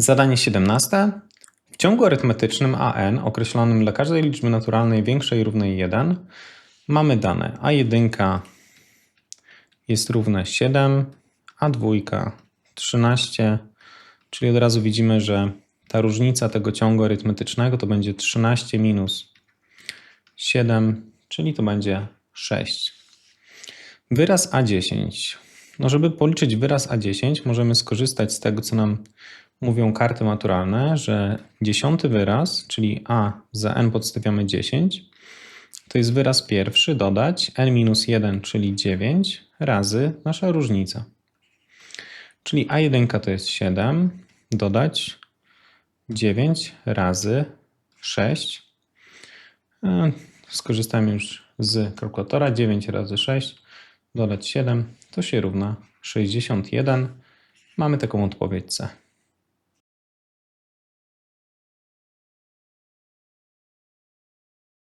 Zadanie 17. W ciągu arytmetycznym an określonym dla każdej liczby naturalnej większej równej 1 mamy dane a1 jest równe 7, a dwójka 13, czyli od razu widzimy, że ta różnica tego ciągu arytmetycznego to będzie 13 minus 7, czyli to będzie 6. Wyraz A10. No, żeby policzyć wyraz A10, możemy skorzystać z tego, co nam mówią karty maturalne, że dziesiąty wyraz, czyli A za n podstawiamy 10, to jest wyraz pierwszy dodać n minus 1, czyli 9, razy nasza różnica. Czyli A1 to jest 7, dodać 9 razy 6. E, Skorzystamy już z kalkulatora. 9 razy 6 dodać 7 to się równa 61. Mamy taką odpowiedź C.